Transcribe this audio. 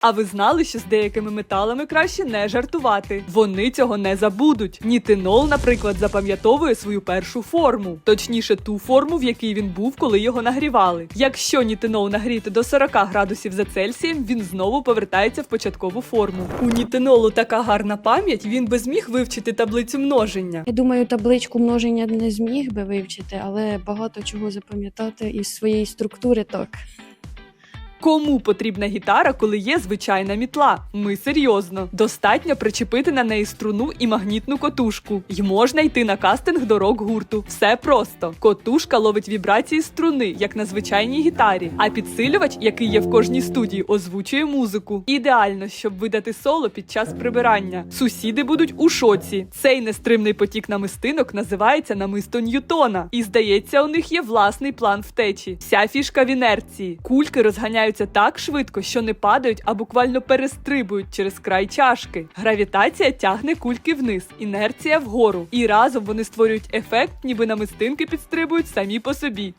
А ви знали, що з деякими металами краще не жартувати? Вони цього не забудуть. Нітинол, наприклад, запам'ятовує свою першу форму, точніше, ту форму, в якій він був, коли його нагрівали. Якщо нітинол нагріти до 40 градусів за Цельсієм, він знову повертається в початкову форму. У нітинолу така гарна пам'ять, він би зміг вивчити таблицю множення. Я думаю, табличку множення не зміг би вивчити, але багато чого запам'ятати із своєї структури так. Кому потрібна гітара, коли є звичайна мітла? Ми серйозно. Достатньо причепити на неї струну і магнітну котушку. Й можна йти на кастинг до рок-гурту. Все просто. Котушка ловить вібрації струни, як на звичайній гітарі, а підсилювач, який є в кожній студії, озвучує музику. Ідеально, щоб видати соло під час прибирання. Сусіди будуть у шоці. Цей нестримний потік намистинок називається намисто Ньютона. І здається, у них є власний план втечі. Вся фішка в інерції. Кульки розганяються так швидко, що не падають, а буквально перестрибують через край чашки. Гравітація тягне кульки вниз, інерція вгору. І разом вони створюють ефект, ніби намистинки підстрибують самі по собі.